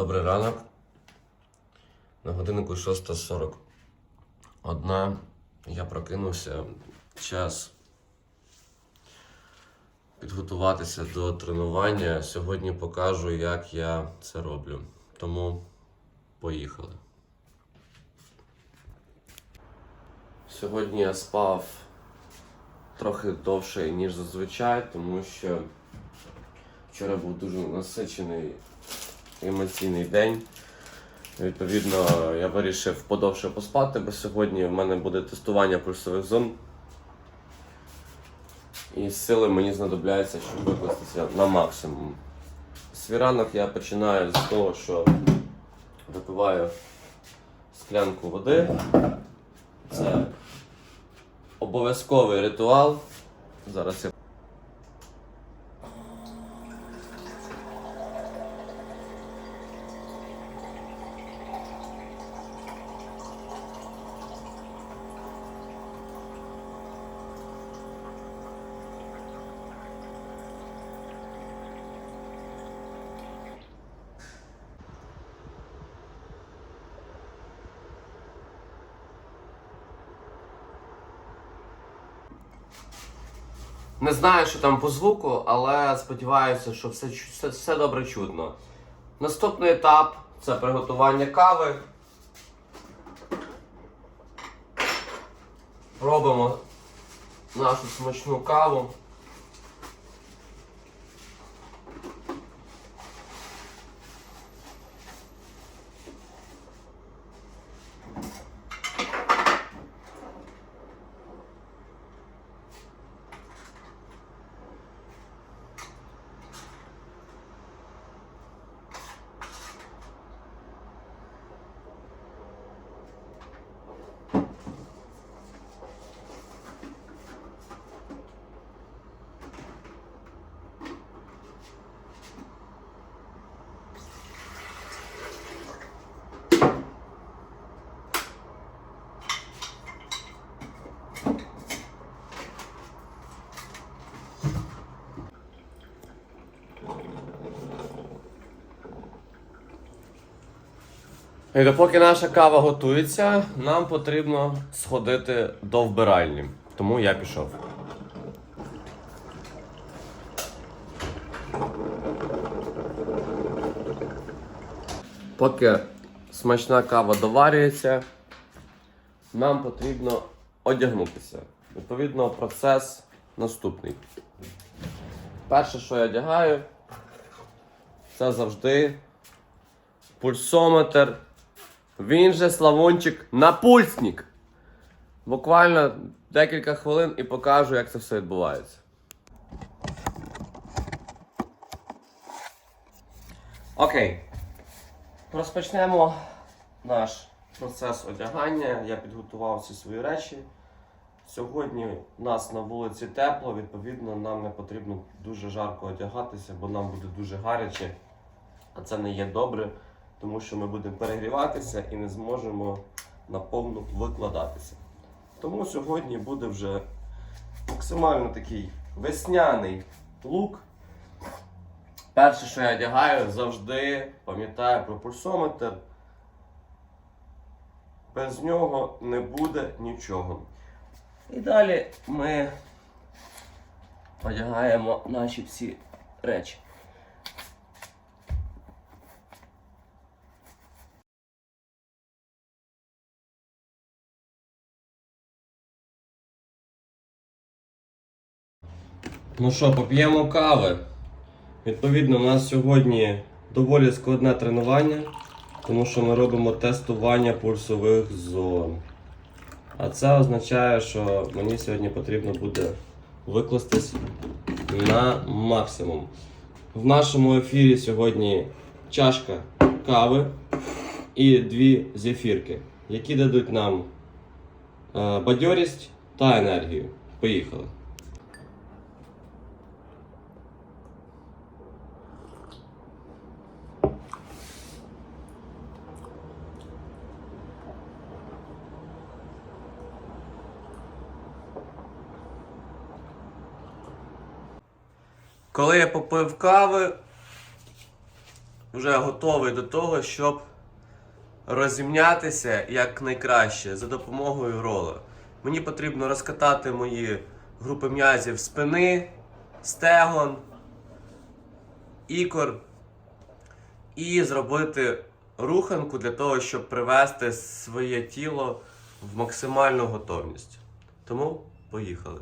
Добрий ранок. На годиннику 6.41. Я прокинувся. Час підготуватися до тренування. Сьогодні покажу, як я це роблю. Тому поїхали. Сьогодні я спав трохи довше, ніж зазвичай, тому що вчора був дуже насичений емоційний день. Відповідно, я вирішив подовше поспати, бо сьогодні в мене буде тестування пульсових зон. І сили мені знадобляться, щоб викластися на максимум. Свій ранок я починаю з того, що випиваю склянку води. Це обов'язковий ритуал. Зараз я Не знаю, що там по звуку, але сподіваюся, що все, все, все добре чудно. Наступний етап це приготування кави. Робимо нашу смачну каву. І допоки наша кава готується, нам потрібно сходити до вбиральні. Тому я пішов. Поки смачна кава доварюється, нам потрібно одягнутися. Відповідно, процес наступний. Перше, що я одягаю, це завжди пульсометр. Він же Славончик напульсник. Буквально декілька хвилин і покажу, як це все відбувається. Окей. Розпочнемо наш процес одягання. Я підготував всі свої речі. Сьогодні у нас на вулиці тепло, відповідно, нам не потрібно дуже жарко одягатися, бо нам буде дуже гаряче. А це не є добре, тому що ми будемо перегріватися і не зможемо наповну викладатися. Тому сьогодні буде вже максимально такий весняний лук. Перше, що я одягаю, завжди пам'ятаю про пульсометр. Без нього не буде нічого. І далі ми одягаємо наші всі речі. Ну що, поп'ємо кави. Відповідно, у нас сьогодні доволі складне тренування, тому що ми робимо тестування пульсових зон. А це означає, що мені сьогодні потрібно буде викластись на максимум. В нашому ефірі сьогодні чашка кави і дві зефірки, які дадуть нам е, бадьорість та енергію. Поїхали. Коли я попив кави, вже готовий до того, щоб розімнятися як найкраще за допомогою рола. Мені потрібно розкатати мої групи м'язів спини, стегон, ікор і зробити руханку для того, щоб привести своє тіло в максимальну готовність. Тому поїхали.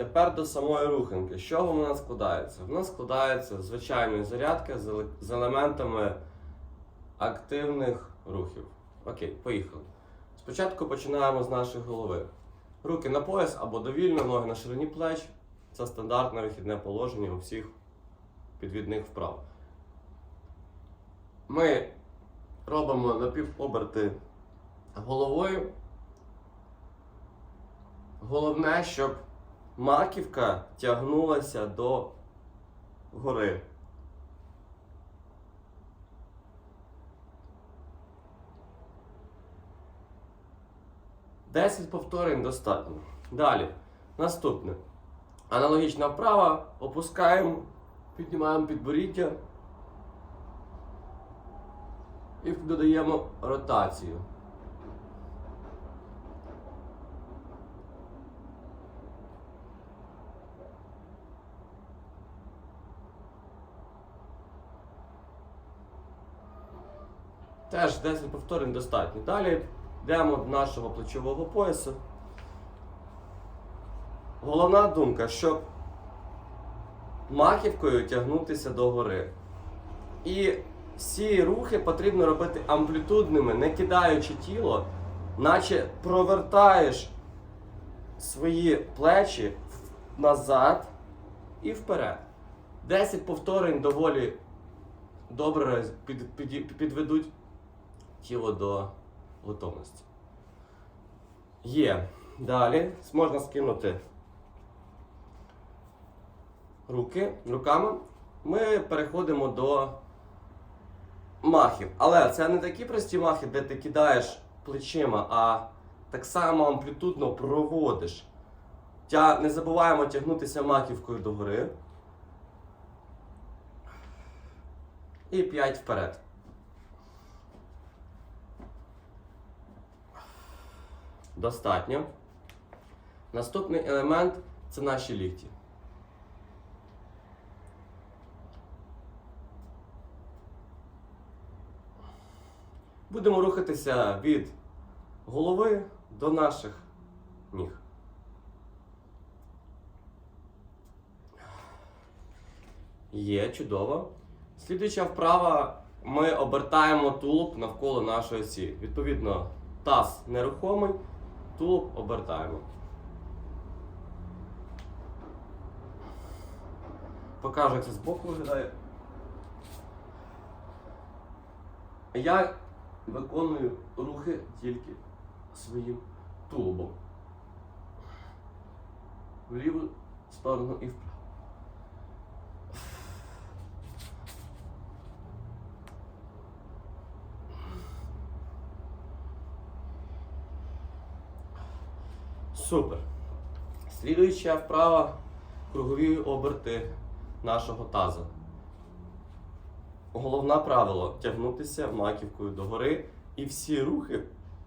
Тепер до самої руханки. З чого вона складається? Вона складається звичайної зарядки з елементами активних рухів. Окей, поїхали. Спочатку починаємо з нашої голови. Руки на пояс або довільно, ноги на ширині плеч. Це стандартне вихідне положення у всіх підвідних вправ. Ми робимо напівоберти головою. Головне, щоб маківка тягнулася до гори. Десять повторень достатньо. Далі. Наступне. Аналогічна вправа. Опускаємо, піднімаємо підборіддя і додаємо ротацію. Теж 10 повторень достатньо. Далі йдемо до нашого плечового поясу. Головна думка, щоб маківкою тягнутися до гори. І всі рухи потрібно робити амплітудними, не кидаючи тіло, наче провертаєш свої плечі назад і вперед. 10 повторень доволі добре під, під, підведуть тіло до готовності. Є. Далі можна скинути руки руками. Ми переходимо до махів. Але це не такі прості махи, де ти кидаєш плечима, а так само амплітудно проводиш. Тя... Не забуваємо тягнутися маківкою догори. І 5 вперед. Достатньо. Наступний елемент це наші лікті. Будемо рухатися від голови до наших ніг. Є, чудово. Слідуюча вправа, ми обертаємо тулуб навколо нашої осі. Відповідно, таз нерухомий, тулуб обертаємо. Покажу, як це збоку виглядає. Я виконую рухи тільки своїм тулубом. В ліву сторону і вправо. Супер. Слідуюча вправа кругові оберти нашого таза. Головне правило тягнутися маківкою догори і всі рухи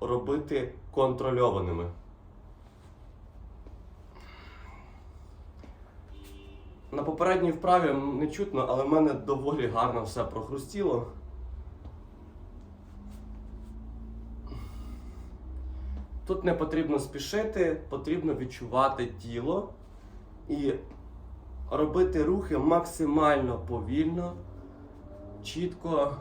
робити контрольованими. На попередній вправі не чутно, але в мене доволі гарно все прохрустіло. Тут не потрібно спішити, потрібно відчувати тіло і робити рухи максимально повільно, чітко,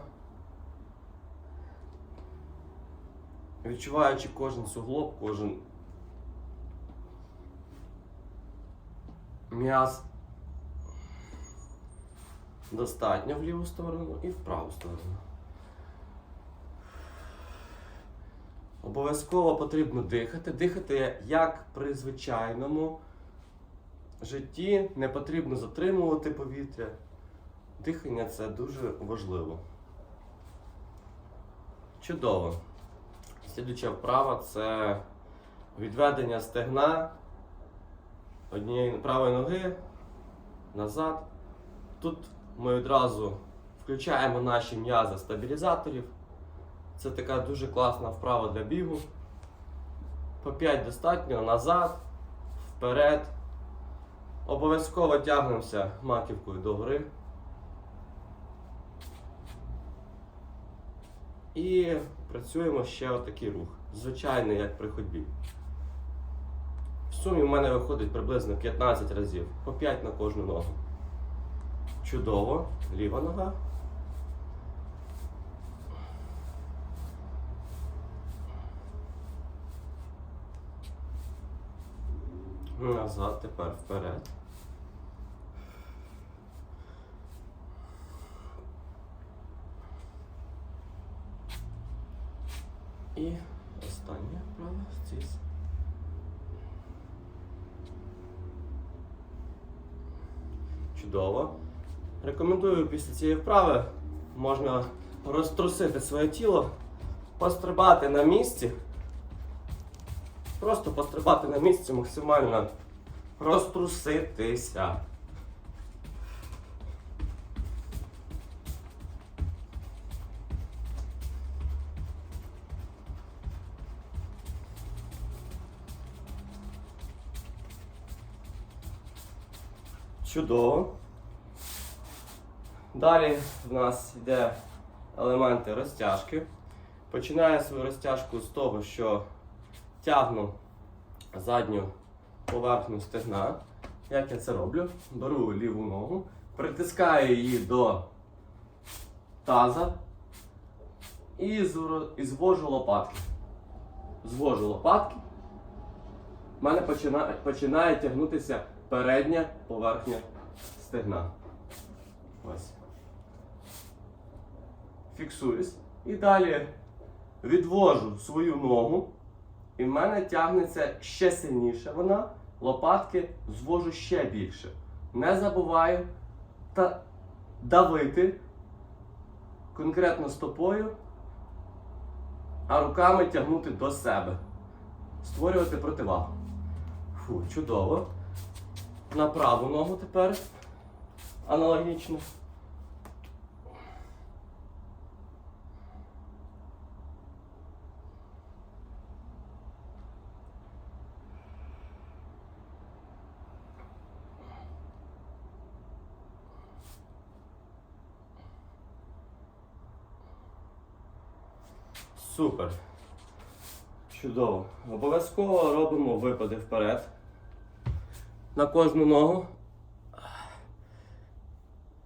відчуваючи кожен суглоб, кожен м'яз. Достатньо в ліву сторону і в праву сторону. Обов'язково потрібно дихати. Дихати як при звичайному житті. Не потрібно затримувати повітря. Дихання це дуже важливо. Чудово. Слідуюча вправа це відведення стегна однієї правої ноги назад. Тут ми одразу включаємо наші м'язи стабілізаторів. Це така дуже класна вправа для бігу. По 5 достатньо назад, вперед. Обов'язково тягнемося маківкою догори. І працюємо ще отакий рух. Звичайний, як при ходьбі. В сумі в мене виходить приблизно 15 разів, по 5 на кожну ногу. Чудово. Ліва нога. Назад, тепер вперед. І останнє вправо здесь. Чудово. Рекомендую після цієї вправи можна розтрусити своє тіло, пострибати на місці. Просто пострибати на місці максимально розтруситися. Чудово. Далі в нас йде елементи розтяжки. Починаю свою розтяжку з того, що тягну задню поверхню стегна. Як я це роблю? Беру ліву ногу, притискаю її до таза і звожу лопатки. Звожу лопатки. У мене починає, починає тягнутися передня поверхня стегна. Ось. Фіксуюсь. І далі відвожу свою ногу. І в мене тягнеться ще сильніше вона. Лопатки звожу ще більше. Не забуваю та давити конкретно стопою, а руками тягнути до себе. Створювати противагу. Фу, чудово. На праву ногу тепер аналогічно. Супер. Чудово. Обов'язково робимо випади вперед. На кожну ногу.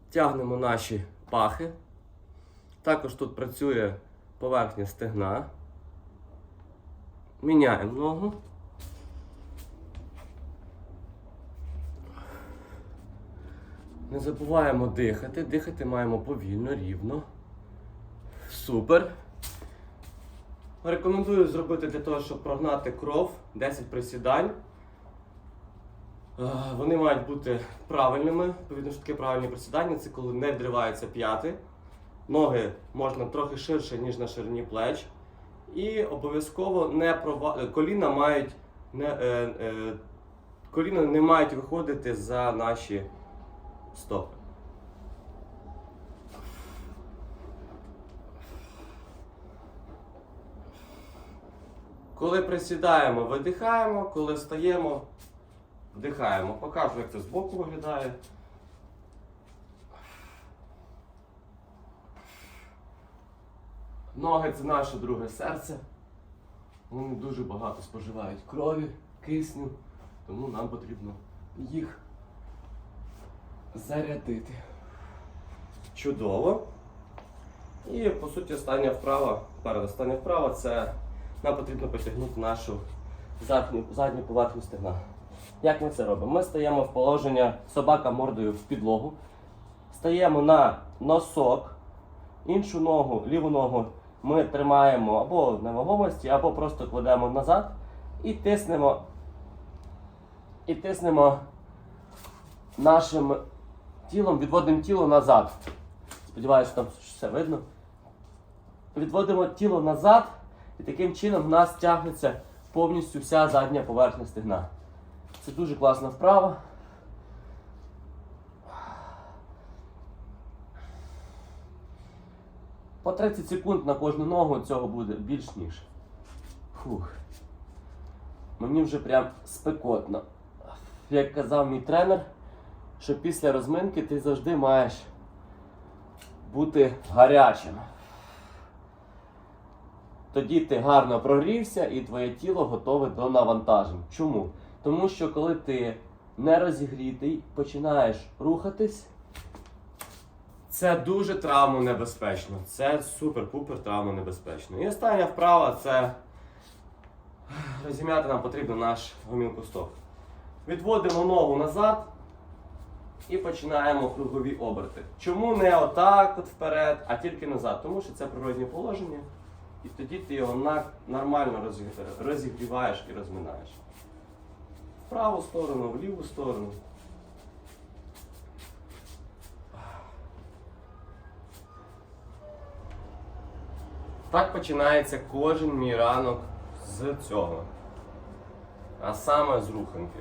Тягнемо наші пахи. Також тут працює поверхня стегна. Міняємо ногу. Не забуваємо дихати. Дихати маємо повільно, рівно. Супер. Рекомендую зробити для того, щоб прогнати кров 10 присідань. Е, Вони мають бути правильними. Відповідно, що таке правильні присідання це коли не відриваються п'яти. Ноги можна трохи ширше, ніж на ширині плеч. І обов'язково не прова... е, коліна мають не, е, е, коліна не мають виходити за наші стопи. Коли присідаємо, видихаємо, коли встаємо, вдихаємо. Покажу, як це збоку виглядає. Ноги це наше друге серце. Вони дуже багато споживають крові, кисню, тому нам потрібно їх зарядити. Чудово. І по суті остання вправа, передостання вправа це нам потрібно потягнути нашу задню, задню поверхню стегна. Як ми це робимо? Ми стаємо в положення собака мордою в підлогу, стаємо на носок, іншу ногу, ліву ногу ми тримаємо або на вагомості, або просто кладемо назад і тиснемо. І тиснемо нашим тілом, відводимо тіло назад. Сподіваюся, там все видно. Відводимо тіло назад, і таким чином в нас тягнеться повністю вся задня поверхня стегна. Це дуже класна вправа. По 30 секунд на кожну ногу цього буде більш ніж. Фух. Мені вже прям спекотно. Як казав мій тренер, що після розминки ти завжди маєш бути гарячим. Тоді ти гарно прогрівся і твоє тіло готове до навантажень. Чому? Тому що коли ти не розігрітий, починаєш рухатись, це дуже травмонебезпечно. Це супер-пупер травмонебезпечно. І остання вправа це розім'яти нам потрібно наш гомілкосток. Відводимо ногу назад і починаємо кругові оберти. Чому не отак от вперед, а тільки назад? Тому що це природнє положення. І тоді ти його нормально розігріваєш і розминаєш. В праву сторону, в ліву сторону. Так починається кожен мій ранок з цього. А саме з руханки.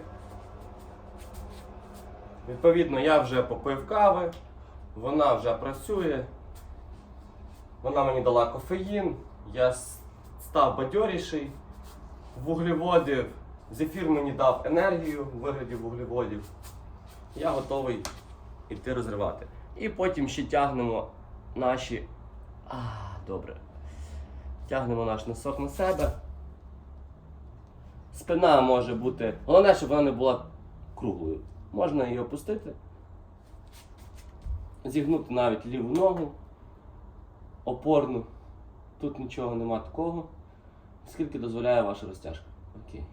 Відповідно, я вже попив кави, вона вже працює. Вона мені дала кофеїн, я став бадьоріший. Вуглеводів, зефір мені дав енергію в вигляді вуглеводів. Я готовий іти розривати. І потім ще тягнемо наші. А, добре. Тягнемо наш носок на себе. Спина може бути. Головне, щоб вона не була круглою. Можна її опустити. Зігнути навіть ліву ногу. Опорну. Тут нічого нема такого. Скільки дозволяє ваша розтяжка. Окей.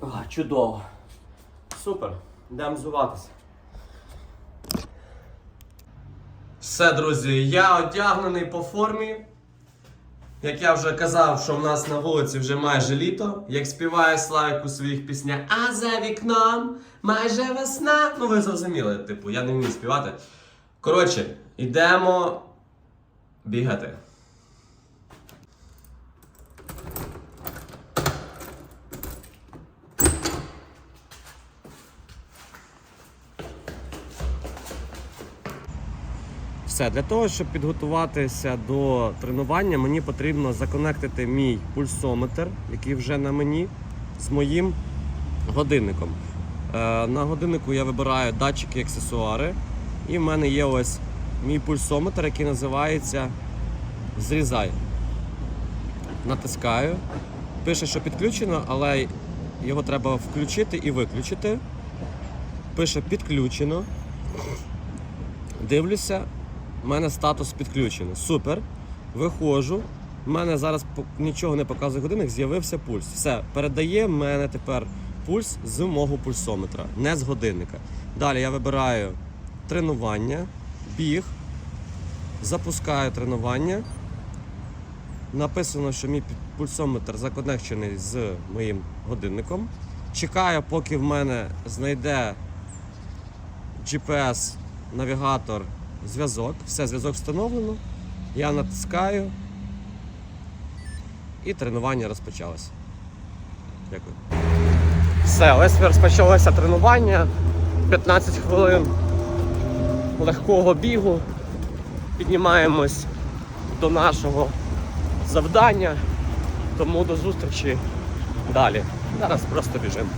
О, чудово. Супер. Йдемо зуватися. Все, друзі, я одягнений по формі. Як я вже казав, що в нас на вулиці вже майже літо, як співає Славік у своїх піснях, а за вікном майже весна. Ну ви зрозуміли, типу, я не вмію співати. Коротше, йдемо бігати. Все, для того, щоб підготуватися до тренування, мені потрібно законектити мій пульсометр, який вже на мені, з моїм годинником. Е, на годиннику я вибираю датчики, аксесуари, і в мене є ось мій пульсометр, який називається Зрізай. Натискаю. Пише, що підключено, але його треба включити і виключити. Пише підключено. Дивлюся, у мене статус підключено. Супер. Виходжу. У мене зараз нічого не показує годинник, з'явився пульс. Все, передає в мене тепер пульс з мого пульсометра, не з годинника. Далі я вибираю тренування, біг, запускаю тренування. Написано, що мій пульсометр законекчений з моїм годинником. Чекаю, поки в мене знайде GPS навігатор, зв'язок. Все, зв'язок встановлено. Я натискаю. І тренування розпочалося. Дякую. Все, ось розпочалося тренування. 15 хвилин легкого бігу. Піднімаємось до нашого завдання. Тому до зустрічі далі. Зараз просто біжимо.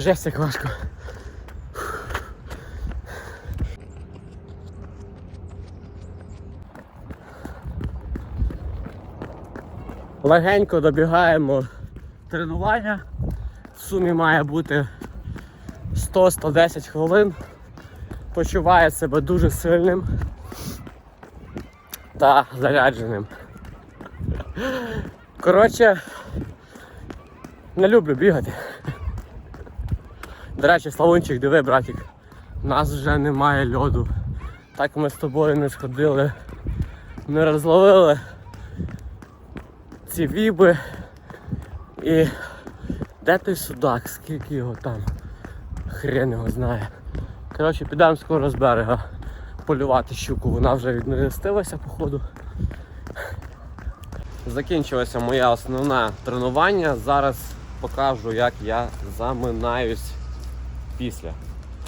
Жесть, як важко. Легенько добігаємо тренування. в сумі має бути 100-110 хвилин. Почуває себе дуже сильним та зарядженим. Коротше, не люблю бігати. До речі, Славунчик, диви, братик, у нас вже немає льоду. Так ми з тобою не сходили, не розловили ці віби. І де той судак? Скільки його там? Хрен його знає. Коротше, підемо скоро з берега полювати щуку. Вона вже віднерестилася, походу. Закінчилося моє основне тренування. Зараз покажу, як я заминаюсь після.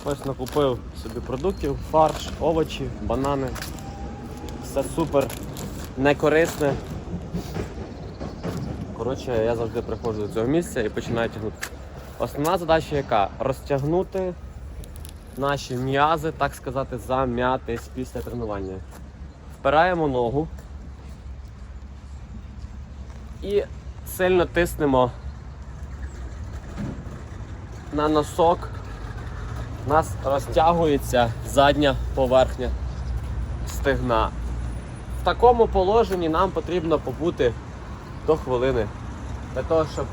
Ось накупив собі продуктів, фарш, овочі, банани. Все супер, не корисне. Коротше, я завжди приходжу до цього місця і починаю тягнути. Основна задача яка? Розтягнути наші м'язи, так сказати, зам'ятись після тренування. Впираємо ногу і сильно тиснемо на носок. У нас розтягується задня поверхня стегна. В такому положенні нам потрібно побути до хвилини для того, щоб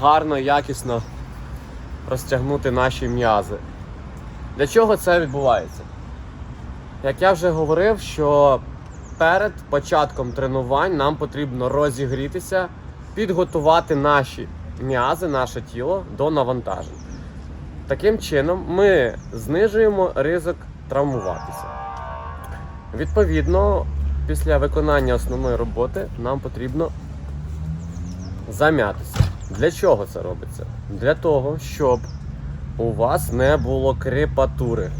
гарно, якісно розтягнути наші м'язи. Для чого це відбувається? Як я вже говорив, що перед початком тренувань нам потрібно розігрітися, підготувати наші м'язи, наше тіло до навантажень. Таким чином ми знижуємо ризик травмуватися. Відповідно, після виконання основної роботи нам потрібно зам'ятися. Для чого це робиться? Для того, щоб у вас не було крепатури.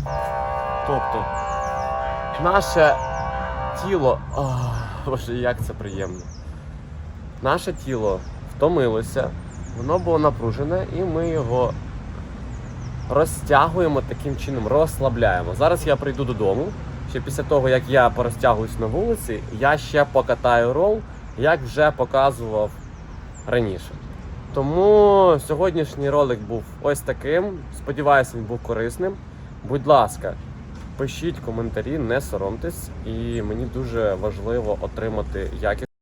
Тобто, наше тіло. Ах, Боже, як це приємно. Наше тіло втомилося, воно було напружене, і ми його розтягуємо таким чином, розслабляємо. Зараз я прийду додому. Ще після того, як я порозтягуюсь на вулиці, я ще покатаю рол, як вже показував раніше. Тому сьогоднішній ролик був ось таким. Сподіваюся, він був корисним. Будь ласка, пишіть коментарі, не соромтесь, і мені дуже важливо отримати якість.